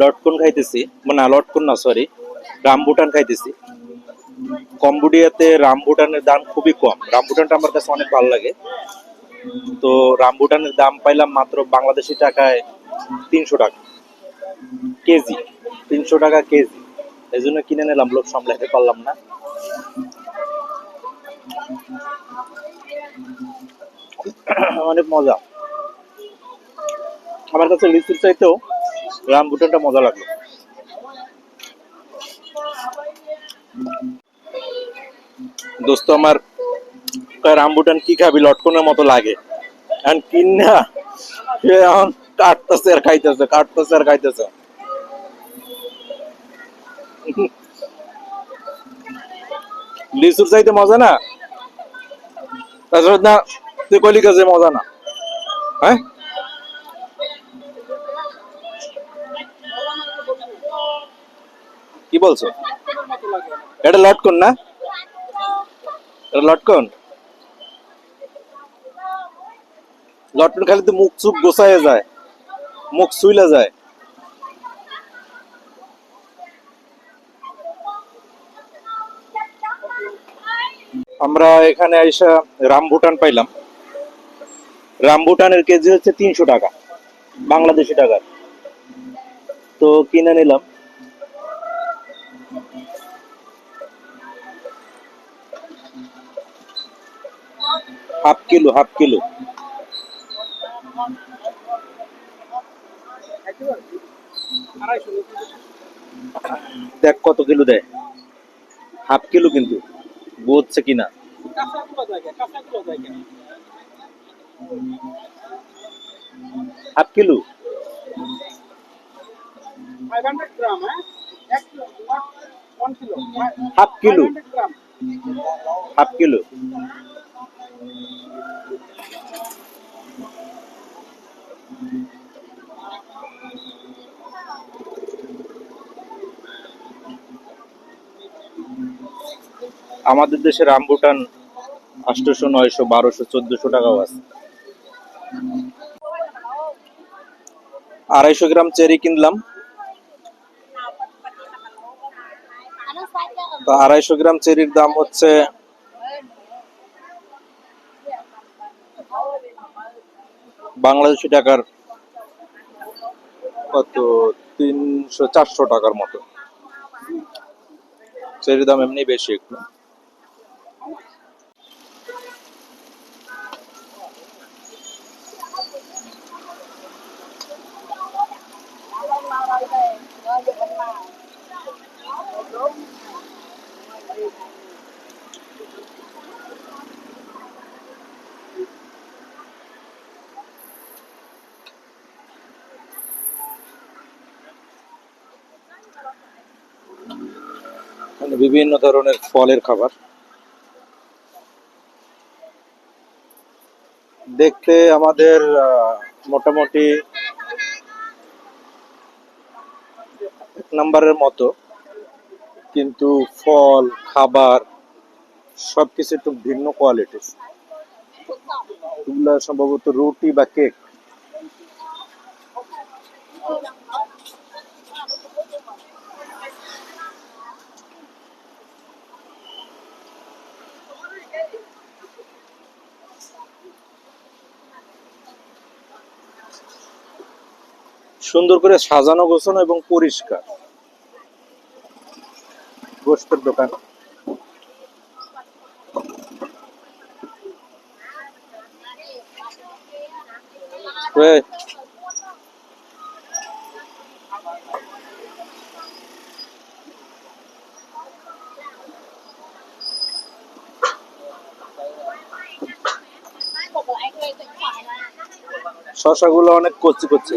লটকন খাইতেছি। মানে লটকন না সরি রামবুটান খাইতেছি। কম্বোডিয়াতে রামবুটানের দাম খুবই কম। রামবুটানটা আমার কাছে অনেক ভালো লাগে। তো রামবুটানের দাম পাইলাম মাত্র বাংলাদেশি টাকায় তিনশো টাকা। কেজি, তিনশো টাকা কেজি। এই জন্য কিনে নিলাম লোক সামলাতে পারলাম না। অনেক মজা। আমার কাছে লিচুর চাইতেও রামবুটানটা মজা লাগল। দোস্ত, আমার রামবুটান কি খাবি? লটকনের মতো লাগে। এখন কাটতেছে আর খাইতেছে, কাটতেছে আর খাইতেছে। লিচুর চাইতে মজা না? তাছাড়া না, তুই কলি কাছে মজা না। হ্যাঁ? বলছো? এটা লটকন না? এটা লটকন? লটকন খালি তো মুখ চুপ গোসায় যায়। মুখ সুইলা যায়। আমরা এখানে আইসা রামভুটান পাইলাম। রামভুটানের কেজি হচ্ছে তিনশো টাকা। বাংলাদেশি টাকার। তো কিনে নিলাম। Half kilo half kilo. দেখ কত কিলো দেয়। হাফ কিলো কিন্তু, বুঝছে কিনা? Half kilo? Half kilo? Half kilo? আমাদের দেশে রামবুটান আষ্টশো নয়শো, বারোশো, চোদ্দশো টাকাও আছে। আড়াইশো গ্রাম চেরি কিনলাম। তো আড়াইশো গ্রাম চেরির দাম হচ্ছে বাংলাদেশি টাকার কত? তিনশো, চারশো টাকার মতো। চেরির দাম এমনি বিভিন্ন ধরনের ফলের খাবার। দেখতে আমাদের মোটামুটি এক নাম্বারের মতো। কিন্তু ফল, খাবার সবকিছু একটু ভিন্ন কোয়ালিটির এগুলা সম্ভবত রুটি বা কেক সুন্দর করে সাজানো গোছানো এবং পরিষ্কার। গোষ্ঠের দোকান। শশাগুলো অনেক কচি কচি।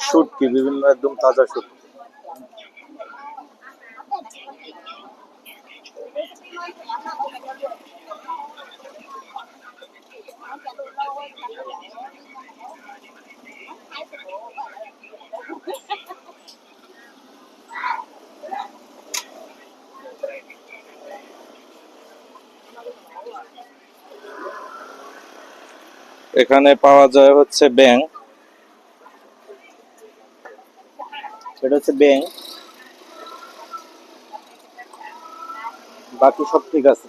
শুটকি বিভিন্ন একদম তাজা শুটকি। এখানে পাওয়া যায় হচ্ছে ব্যাংক। এটা হচ্ছে ব্যাংক। বাকি সব ঠিক আছে।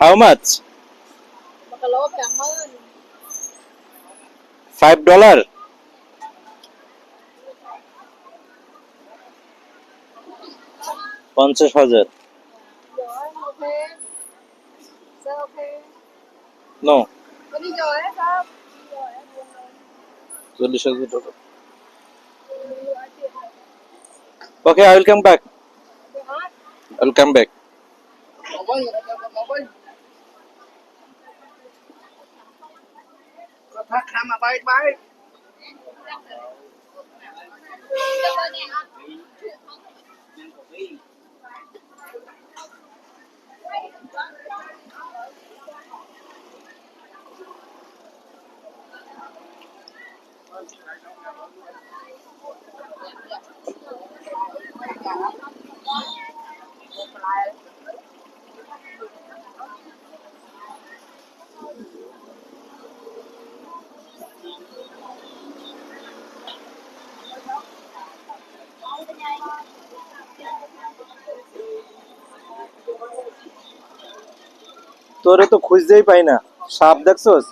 How much? Five dollar? পঞ্চাশ হাজার? নো চল্লিশ হাজার টাকা. Okay I will come back I will come back Mobile, mobile. Thật khăn mà bay bay. Thank you. তোরে তো খুঁজতেই পাই না। সাপ দেখছস?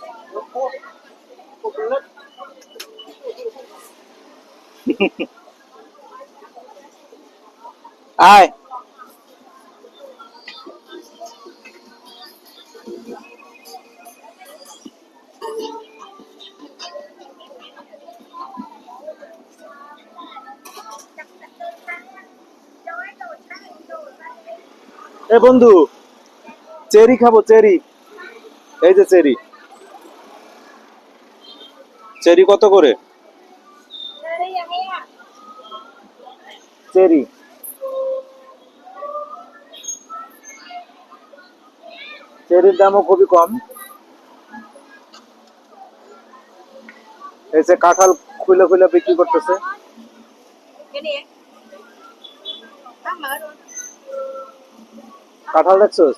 আয়। এ বন্ধু চেরি খাব, চেরি। এই যে চেরি। চেরি কত করে? চেরি। চেরির দামও খুবই কম। এই যে কাঁঠাল খুলে খুলে বিক্রি করতেছে. কাঁঠাল দেখছোস?